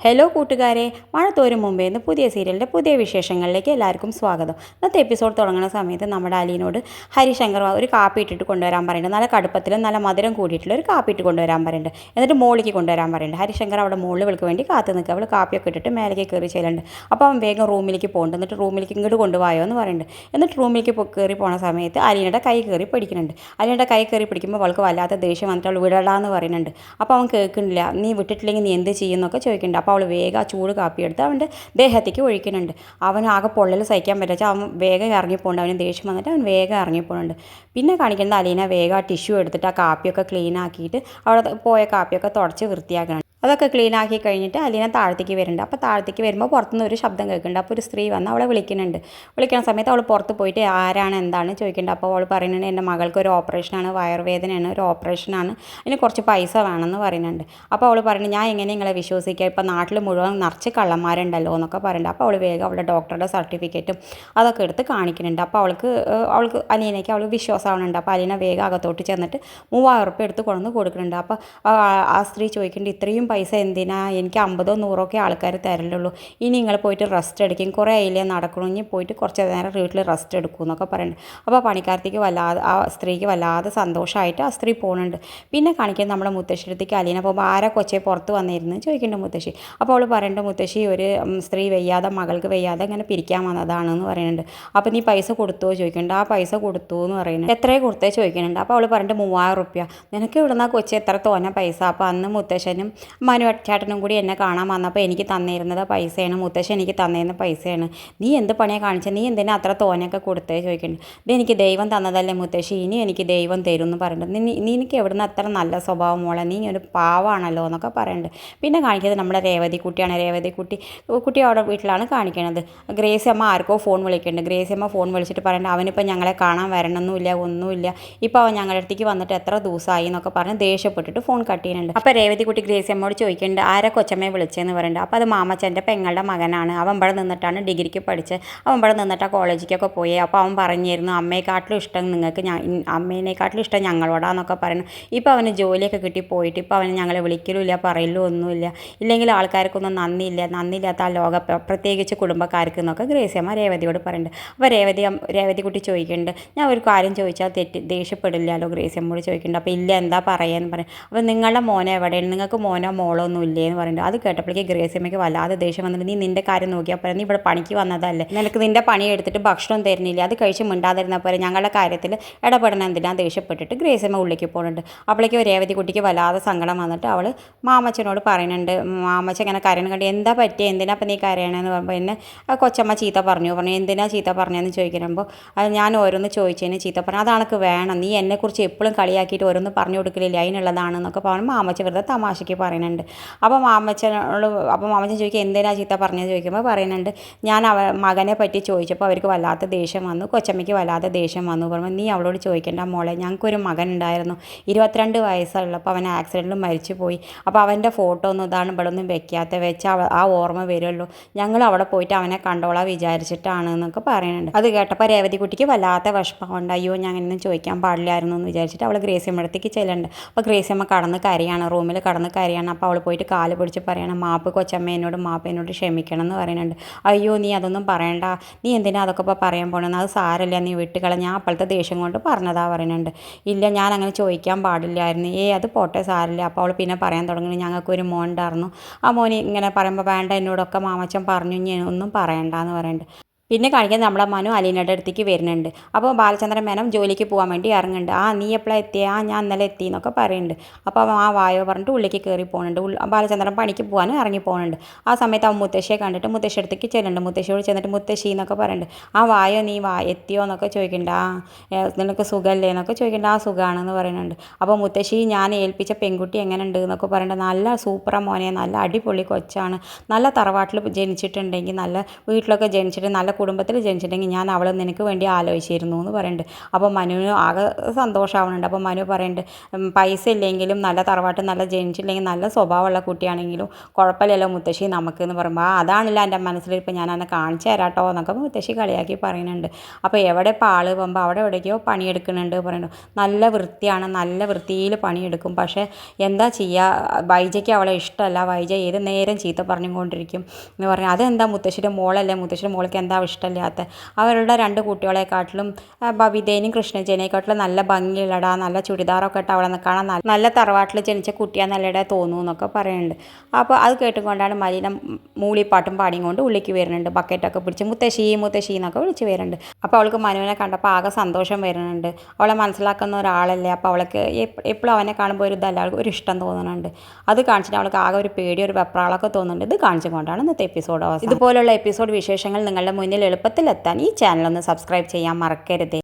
Hello കൂട്ടുകാരെ. മഴ തോരും മുമ്പേ നിന്ന് പുതിയ സീരിയലിന്റെ പുതിയ വിശേഷങ്ങളിലേക്ക് എല്ലാവർക്കും സ്വാഗതം. ഇന്നത്തെ എപ്പിസോഡ് തുടങ്ങുന്ന സമയത്ത് നമ്മുടെ അലീനോട് ഹരിശങ്കർ ഒരു കാപ്പി ഇട്ടിട്ട് കൊണ്ടുവരാൻ പറയുന്നുണ്ട്. നല്ല കടുപ്പത്തിലും നല്ല മധുരം കൂടിയിട്ടുള്ള ഒരു കാപ്പി ഇട്ട് കൊണ്ടുവരാൻ പറയുന്നുണ്ട്. എന്നിട്ട് മോളിലേക്ക് കൊണ്ടുവരാൻ പറയുന്നുണ്ട്. ഹരിശങ്കർ അവിടെ മോളിൽ വിളിക്ക് വേണ്ടി കാത്തു നിൽക്കുക. അവൾ കാപ്പിയൊക്കെ ഇട്ടിട്ട് മേലേക്ക് കയറി ചെല്ലുന്നുണ്ട്. അപ്പോൾ അവൻ വേഗം റൂമിലേക്ക് പോകുന്നുണ്ട് എന്നിട്ട് റൂമിലേക്ക് ഇങ്ങോട്ട് കൊണ്ടുപോയോ എന്ന് പറയുന്നുണ്ട്. എന്നിട്ട് റൂമിലേക്ക് കയറി പോണ സമയത്ത് അലീനയുടെ കൈ കയറി പിടിക്കുന്നുണ്ട്. അലീനയുടെ കൈ കയറി പിടിക്കുമ്പോൾ അവൾക്ക് വല്ലാത്ത ദേഷ്യം വന്നിട്ട് അവൾ വിടടാന്ന് പറയുന്നുണ്ട്. അപ്പോൾ അവൻ കേൾക്കുന്നില്ല. നീ വിട്ടിട്ടില്ലെങ്കിൽ നീ എന്ത് ചെയ്യുന്നൊക്കെ ചോദിക്കുന്നുണ്ട്. അപ്പോൾ അവൾ വേഗം ആ ചൂട് കാപ്പി എടുത്ത് അവന്റെ ദേഹത്തേക്ക് ഒഴിക്കുന്നുണ്ട്. അവൻ ആകെ പൊള്ളൽ സഹിക്കാൻ പറ്റാച്ച അവൻ വേഗം ഇറങ്ങിപ്പോണ്ട്. അവന് ദേഷ്യം വന്നിട്ട് അവൻ വേഗം ഇറങ്ങിപ്പോണുണ്ട്. പിന്നെ കാണിക്കുന്നത് അലീന വേഗം ആ ടിഷ്യൂ എടുത്തിട്ട് ആ കാപ്പിയൊക്കെ ക്ലീൻ ആക്കിയിട്ട് അവിടെ പോയ കാപ്പിയൊക്കെ തുടച്ച് വൃത്തിയാക്കണം. അതൊക്കെ ക്ലീൻ ആക്കി കഴിഞ്ഞിട്ട് അലീന താഴത്തേക്ക് വരുന്നുണ്ട്. അപ്പോൾ താഴത്തേക്ക് വരുമ്പോൾ പുറത്തുനിന്ന് ഒരു ശബ്ദം കേൾക്കുന്നുണ്ട്. അപ്പോൾ ഒരു സ്ത്രീ വന്ന് അവളെ വിളിക്കുന്നുണ്ട്. വിളിക്കുന്ന സമയത്ത് അവൾ പുറത്ത് പോയിട്ട് ആരാണ്? എന്താണ്? ചോദിക്കേണ്ടത് അപ്പോൾ അവൾ പറയുന്നുണ്ട് എന്റെ മകൾക്ക് ഒരു ഓപ്പറേഷനാണ് വയറുവേദനയാണ്. ഒരു ഓപ്പറേഷനാണ് അതിന് കുറച്ച് പൈസ വേണമെന്ന് പറയുന്നുണ്ട്. അപ്പോൾ അവൾ പറയുന്നത് ഞാൻ എങ്ങനെ നിങ്ങളെ വിശ്വസിക്കുക ഇപ്പോൾ നാട്ടിൽ മുഴുവൻ നിറച്ച് കള്ളന്മാരുണ്ടല്ലോ എന്നൊക്കെ പറയുന്നുണ്ട്. അപ്പോൾ അവൾ വേഗം അവളുടെ ഡോക്ടറുടെ സർട്ടിഫിക്കറ്റും അതൊക്കെ എടുത്ത് കാണിക്കുന്നുണ്ട്. അപ്പോൾ അവൾക്ക് അവൾക്ക് അലീനയ്ക്ക് അവൾ വിശ്വാസമാവുന്നുണ്ട്. അപ്പോൾ അലീന വേഗം അകത്തോട്ട് ചെന്നിട്ട് മൂവായിരം ഉറുപ്പ്യ എടുത്ത് കൊണ്ടുവന്ന് കൊടുക്കുന്നുണ്ട്. അപ്പോൾ ആ- സ്ത്രീ ചോദിക്കുന്നുണ്ട് ഇത്രയും പൈസ എന്തിനാ? എനിക്ക് അമ്പതോ നൂറോ ഒക്കെ ആൾക്കാർ തരലുള്ളൂ. ഇനി നിങ്ങൾ പോയിട്ട് റെസ്റ്റ് എടുക്കും. കുറേ അതിലേ നടക്കണം. ഇനി പോയിട്ട് കുറച്ച് നേരം വീട്ടിൽ റെസ്റ്റ് എടുക്കും എന്നൊക്കെ പറയുന്നുണ്ട് അപ്പോൾ പണിക്കാർത്തിക്ക് വല്ലാതെ ആ സ്ത്രീക്ക് വല്ലാതെ സന്തോഷമായിട്ട് ആ സ്ത്രീ പോകുന്നുണ്ട് പിന്നെ കാണിക്കുന്നത് നമ്മുടെ മുത്തശ്ശിടത്തേക്ക് അലീന. പോകുമ്പോൾ ആരാ കൊച്ചേ പുറത്ത് വന്നിരുന്നു ചോദിക്കുന്നുണ്ട് മുത്തശ്ശി. അപ്പോൾ അവൾ പറയേണ്ട മുത്തശ്ശി ഒരു സ്ത്രീ വയ്യാതെ മകൾക്ക് വയ്യാതെ അങ്ങനെ പിരിക്കാൻ വന്നതാണെന്ന് പറയുന്നുണ്ട് അപ്പോൾ നീ പൈസ കൊടുത്തോ? ചോദിക്കുന്നുണ്ട് ആ പൈസ കൊടുത്തു എന്ന് പറയുന്നുണ്ട് എത്രയാണ് കൊടുത്തേ? ചോദിക്കുന്നുണ്ട് അപ്പോൾ അവൾ പറഞ്ഞിട്ട് മൂവായിരം റുപ്യ. നിനക്ക് ഇവിടുന്ന് ആ കൊച്ചി എത്ര തോന്നെ പൈസ? അപ്പോൾ അന്ന് മുത്തശ്ശനും മനു ചേട്ടനും കൂടി എന്നെ കാണാൻ വന്നപ്പോൾ എനിക്ക് തന്നിരുന്നത് പൈസയാണ്. മുത്തശ്ശൻ എനിക്ക് തന്നിരുന്ന പൈസയാണ്. നീ എന്ത് പണിയാണ് കാണിച്ചത് നീ എന്തിനാ അത്ര തോനെയൊക്കെ കൊടുത്തേ ചോദിക്കുന്നുണ്ട് എനിക്ക് ദൈവം തന്നതല്ലേ മുത്തശ്ശി? ഇനി എനിക്ക് ദൈവം തരും എന്ന് പറയുന്നുണ്ട് നീ നീ എനിക്ക് എവിടുന്ന് അത്ര നല്ല സ്വഭാവം മോളെ? നീ ഒരു പാവാണല്ലോ എന്നൊക്കെ പറയുന്നുണ്ട് പിന്നെ കാണിക്കുന്നത് നമ്മുടെ രേവതി കുട്ടിയാണ്. രേവതി കുട്ടി കുട്ടി അവിടെ വീട്ടിലാണ് കാണിക്കുന്നത്. ഗ്രേസി അമ്മ ആർക്കോ ഫോൺ വിളിക്കുന്നുണ്ട്. ഗ്രേസി അമ്മ ഫോൺ വിളിച്ചിട്ട് പറയുന്നുണ്ട് അവനിപ്പോൾ ഞങ്ങളെ കാണാൻ വരണമെന്നില്ല ഒന്നുമില്ല. ഇപ്പോൾ അവൻ ഞങ്ങളുടെ അടുത്തേക്ക് വന്നിട്ട് എത്ര ദിവസമായി എന്നൊക്കെ പറഞ്ഞ് ദേഷ്യപ്പെട്ടിട്ട് ഫോൺ കട്ട് ചെയ്യുന്നുണ്ട്. അപ്പോൾ രേവതി കുട്ടി ഗ്രേസി അമ്മയോട് ചോദിക്കുന്നുണ്ട് ആരെ കൊച്ചമ്മയെ വിളിച്ചതെന്ന് പറയുന്നുണ്ട് അപ്പോൾ അത് മാമച്ചന്റെ പെങ്ങളുടെ മകനാണ്. അവൻ ഇവിടെ നിന്നിട്ടാണ് ഡിഗ്രിക്ക് പഠിച്ച് അവൻ ഇവിടെ നിന്നിട്ടാണ് കോളേജിലേക്കൊക്കെ പോയി. അപ്പോൾ അവൻ പറഞ്ഞിരുന്നു അമ്മയെക്കാട്ടിലും ഇഷ്ടം നിങ്ങൾക്ക് അമ്മേനെക്കാട്ടിലും ഇഷ്ടം ഞങ്ങളോടാന്നൊക്കെ പറയുന്നു ഇപ്പോൾ അവന് ജോലിയൊക്കെ കിട്ടി പോയിട്ട് ഇപ്പോൾ അവന് ഞങ്ങളെ വിളിക്കലുമില്ല പറയലും ഒന്നുമില്ല. ഇല്ലെങ്കിൽ ആൾക്കാർക്കൊന്നും നന്ദിയില്ല നന്ദിയില്ലാത്ത ആ ലോക പ്ര- പ്രത്യേകിച്ച് കുടുംബക്കാർക്ക് എന്നൊക്കെ ഗ്രേസിയമ്മ രേവതിയോട് പറയുന്നുണ്ട് അപ്പോൾ രേവതി രേവതി കുട്ടി ചോദിക്കുന്നുണ്ട് ഞാൻ ഒരു കാര്യം ചോദിച്ചാൽ തെറ്റ് ദേഷ്യപ്പെടില്ലല്ലോ ഗ്രേസിയമ്മോട് ചോദിക്കുന്നുണ്ട് അപ്പോൾ ഇല്ല എന്താ പറയാന്ന് പറയും അപ്പോൾ നിങ്ങളുടെ മോനെ എവിടെയാണ്? നിങ്ങൾക്ക് മോനോ മോളോ ഒന്നും ഇല്ലേ എന്ന് പറയുന്നത് അത് കേട്ടപ്പോഴേക്ക് ഗ്രേസിയമ്മയ്ക്ക് വല്ലാതെ ദേഷ്യം വന്നിട്ട് നീ നിന്റെ കാര്യം നോക്കിയാൽ പോലെ നീ ഇവിടെ പണിക്ക് വന്നതല്ലേ. നിനക്ക് നിന്റെ പണി എടുത്തിട്ട് ഭക്ഷണം തരുന്നില്ല. അത് കഴിച്ച് മിണ്ടാതിരുന്ന പോലെ ഞങ്ങളുടെ കാര്യത്തിൽ ഇടപെടണം എന്തിനാ ദേഷ്യപ്പെട്ടിട്ട് ഗ്രേസിയമ്മ ഉള്ളിലേക്ക് പോകുന്നുണ്ട് അപ്പോഴേക്ക് രേവതി കുട്ടിക്ക് വല്ലാതെ സങ്കടം വന്നിട്ട് അവൾ മാമച്ചനോട് പറയുന്നുണ്ട് മാമച്ച ഇങ്ങനെ കരയണം കണ്ട് എന്താ പറ്റിയ എന്തിനാ അപ്പം നീ കരയണമെന്ന് പറയുമ്പോൾ എന്നെ കൊച്ചമ്മ ചീത്ത പറഞ്ഞു. പറഞ്ഞു. എന്തിനാ ചീത്ത പറഞ്ഞതെന്ന് ചോദിക്കുമ്പോൾ അത് ഞാൻ ഓരോന്ന് ചോദിച്ചതിന് ചീത്ത പറഞ്ഞു. അതാണക്ക് വേണം. നീ എന്നെക്കുറിച്ച് എപ്പോഴും കളിയാക്കിയിട്ട് ഓരോന്ന് പറഞ്ഞു കൊടുക്കലില്ല? അതിനുള്ളതാണെന്നൊക്കെ പറഞ്ഞു മാമച്ച വെറുതെ തമാശയ്ക്ക് പറയുന്നുണ്ട്. അപ്പോൾ മാമച്ചനോട് അപ്പോൾ മാമച്ചൻ ചോദിക്കുക എന്തിനാ ചീത്ത പറഞ്ഞത്? ചോദിക്കുമ്പോൾ പറയുന്നുണ്ട് ഞാൻ അവ മകനെ പറ്റി ചോദിച്ചപ്പോൾ അവർക്ക് വല്ലാത്ത ദേഷ്യം വന്നു കൊച്ചമ്മയ്ക്ക് വല്ലാത്ത ദേഷ്യം വന്നു. പറയുമ്പോൾ നീ അവളോട് ചോദിക്കേണ്ട മോളെ ഞങ്ങൾക്കൊരു മകൻ ഉണ്ടായിരുന്നു ഇരുപത്തിരണ്ട് വയസ്സുള്ളപ്പോൾ അവൻ ആക്സിഡന്റിൽ മരിച്ചു പോയി അപ്പോൾ അവന്റെ ഫോട്ടോ ഒന്നും ഇതാണ് ഇവിടെ ഒന്നും വെക്കാത്ത വെച്ച് ആ ഓർമ്മ വരുമല്ലോ ഞങ്ങൾ അവിടെ പോയിട്ട് അവനെ കണ്ടോളാം വിചാരിച്ചിട്ടാണ് എന്നൊക്കെ പറയുന്നുണ്ട്. അത് കേട്ടപ്പോൾ രേവതി കുട്ടിക്ക് വല്ലാത്ത വിഷമമുണ്ട് അയ്യോ ഞാൻ ഇന്നും ചോദിക്കാൻ പാടില്ലായിരുന്നു എന്ന് വിചാരിച്ചിട്ട് അവൾ ഗ്രേസിയമ്മടത്തേക്ക് ചെല്ലുന്നുണ്ട്. അപ്പോൾ ഗ്രേസിയമ്മ കടന്ന് കരയാണ് റൂമിൽ കടന്ന് കരയാണ്. അപ്പോൾ അവൾ പോയിട്ട് കാൽ പിടിച്ച് പറയണം മാപ്പ് കൊച്ചമ്മേനോട് മാപ്പ് എന്നോട് ക്ഷമിക്കണം എന്ന് പറയുന്നുണ്ട്. അയ്യോ നീ അതൊന്നും പറയണ്ട. നീ എന്തിനാ അതൊക്കെ ഇപ്പോൾ പറയാൻ പോകണമെന്ന് അത് സാരല്ല നീ വിട്ടുകള ഞാൻ അപ്പോഴത്തെ ദേഷ്യം കൊണ്ട് പറഞ്ഞതാ പറയുന്നുണ്ട്. ഇല്ല ഞാൻ അങ്ങനെ ചോദിക്കാൻ പാടില്ലായിരുന്നു. ഏ അത് പോട്ടെ സാരില്ല. അപ്പോൾ അവൾ പിന്നെ പറയാൻ തുടങ്ങി. ഞങ്ങൾക്കൊരു മോൻ ഉണ്ടായിരുന്നു. ആ മോൻ ഇങ്ങനെ പറയുമ്പോൾ വേണ്ട എന്നോടൊക്കെ മാമച്ചൻ പറഞ്ഞു. ഇനി ഒന്നും പറയണ്ട എന്ന് പറയുന്നുണ്ട്. പിന്നെ കാണിക്കാൻ നമ്മളെ മനു അലീനയുടെ അടുത്തേക്ക് വരുന്നുണ്ട്. അപ്പോൾ ബാലചന്ദ്രൻ മേനം ജോലിക്ക് പോകാൻ വേണ്ടി ഇറങ്ങുന്നുണ്ട്. ആ നീ എപ്പോഴാണ് എത്തിയ? ആ ഞാൻ ഇന്നലെ എത്തി എന്നൊക്കെ പറയുന്നുണ്ട്. അപ്പോൾ ആ വായോ പറഞ്ഞിട്ട് ഉള്ളിലേക്ക് കയറി പോകുന്നുണ്ട്. ബാലചന്ദ്രൻ പണിക്ക് പോകാനും ഇറങ്ങി പോകുന്നുണ്ട്. ആ സമയത്ത് അവൻ മുത്തശ്ശിയെ കണ്ടിട്ട് മുത്തശ്ശി അടുത്തേക്ക് ചെല്ലുന്നുണ്ട്. മുത്തശ്ശിയോട് ചെന്നിട്ട് മുത്തശ്ശി എന്നൊക്കെ പറയുന്നുണ്ട്. ആ വായോ നീ വാ എത്തിയോ എന്നൊക്കെ ചോദിക്കുന്നുണ്ട്. ആ നിനക്ക് സുഖമല്ലേ എന്നൊക്കെ ചോദിക്കുന്നുണ്ട്. ആ സുഖമാണെന്ന് പറയുന്നുണ്ട്. അപ്പോൾ മുത്തശ്ശി ഞാൻ ഏൽപ്പിച്ച പെൺകുട്ടി എങ്ങനെയുണ്ട് എന്നൊക്കെ പറയുന്നുണ്ട്. നല്ല സൂപ്പറ മോനെ. നല്ല അടിപൊളി കൊച്ചാണ്. നല്ല തറവാട്ടിൽ ജനിച്ചിട്ടുണ്ടെങ്കിൽ നല്ല വീട്ടിലൊക്കെ ജനിച്ചിട്ട് നല്ല കുടുംബത്തിൽ ജനിച്ചിട്ടുണ്ടെങ്കിൽ ഞാൻ അവളെ നിനക്ക് വേണ്ടി ആലോചിച്ചിരുന്നു എന്ന് പറയുന്നുണ്ട്. അപ്പോൾ മനുവിന് ആകെ സന്തോഷമാവുന്നുണ്ട്. അപ്പോൾ മനു പറയുന്നുണ്ട് പൈസ ഇല്ലെങ്കിലും നല്ല തറവാട്ട് നല്ല ജനിച്ചില്ലെങ്കിൽ നല്ല സ്വഭാവമുള്ള കുട്ടിയാണെങ്കിലും കുഴപ്പമില്ലല്ലോ മുത്തശ്ശി നമുക്ക് എന്ന് പറയുമ്പോൾ. അതാണല്ലോ എന്റെ മനസ്സിൽ ഇപ്പോൾ ഞാൻ അന്നെ കാണിച്ചു തരാട്ടോ എന്നൊക്കെ മുത്തശ്ശി കളിയാക്കി പറയുന്നുണ്ട്. അപ്പോൾ എവിടെ ഇപ്പോൾ ആൾ പോകുമ്പോൾ അവിടെ എവിടേക്കോ പണിയെടുക്കുന്നുണ്ട് പറയുന്നു. നല്ല വൃത്തിയാണ് നല്ല വൃത്തിയിൽ പണിയെടുക്കും. പക്ഷേ എന്താ ചെയ്യുക? വൈജയ്ക്ക് അവളെ ഇഷ്ടമല്ല. വൈജ ഏത് നേരം ചീത്ത പറഞ്ഞുകൊണ്ടിരിക്കും എന്ന് പറഞ്ഞാൽ അതെന്താ മുത്തശ്ശിയുടെ മോളല്ലേ? മുത്തശ്ശിയുടെ മോൾക്ക് എന്താ ഇഷ്ടമില്ലാത്ത അവരുടെ രണ്ട് കുട്ടികളെക്കാട്ടിലും ബബിതേനും കൃഷ്ണജേനെക്കാട്ടിലും നല്ല ഭംഗിയുള്ളടാ നല്ല ചുരിദാറൊക്കെ ഇട്ട് അവളെ കാണാൻ നല്ല തറവാട്ടിൽ ജനിച്ച കുട്ടിയാന്നല്ലടാ തോന്നുന്നു എന്നൊക്കെ പറയുന്നുണ്ട്. അപ്പോൾ അത് കേട്ടുകൊണ്ടാണ് മലീന മൂളിപ്പാട്ടും പാടിയും കൊണ്ട് ഉള്ളിക്ക് വരുന്നുണ്ട് ബക്കറ്റൊക്കെ പിടിച്ച് മുത്തശ്ശി മുത്തശ്ശി എന്നൊക്കെ വിളിച്ച് വരുന്നുണ്ട്. അപ്പോൾ അവൾക്ക് മനുവിനെ കണ്ടപ്പോൾ ആകെ സന്തോഷം വരുന്നുണ്ട്. അവളെ മനസ്സിലാക്കുന്ന ഒരാളല്ലേ അപ്പോൾ അവൾക്ക് എപ്പോഴും അവനെ കാണുമ്പോൾ ഒരു ഇതല്ല ഒരു ഇഷ്ടം തോന്നുന്നുണ്ട്. അത് കാണിച്ചിട്ട് അവൾക്ക് ആകെ ഒരു പേടി ഒരു വെപ്രാളൊക്കെ തോന്നുന്നുണ്ട്. ഇത് കാണിച്ചുകൊണ്ടാണ് ഇന്നത്തെ എപ്പിസോഡ് ഇതുപോലുള്ള എപ്പിസോഡ് വിശേഷങ്ങൾ നിങ്ങളുടെ മുന്നിൽ എളുപ്പത്തിൽ എത്താൻ ഈ ചാനൽ ഒന്ന് സബ്സ്ക്രൈബ് ചെയ്യാൻ മറക്കരുത്.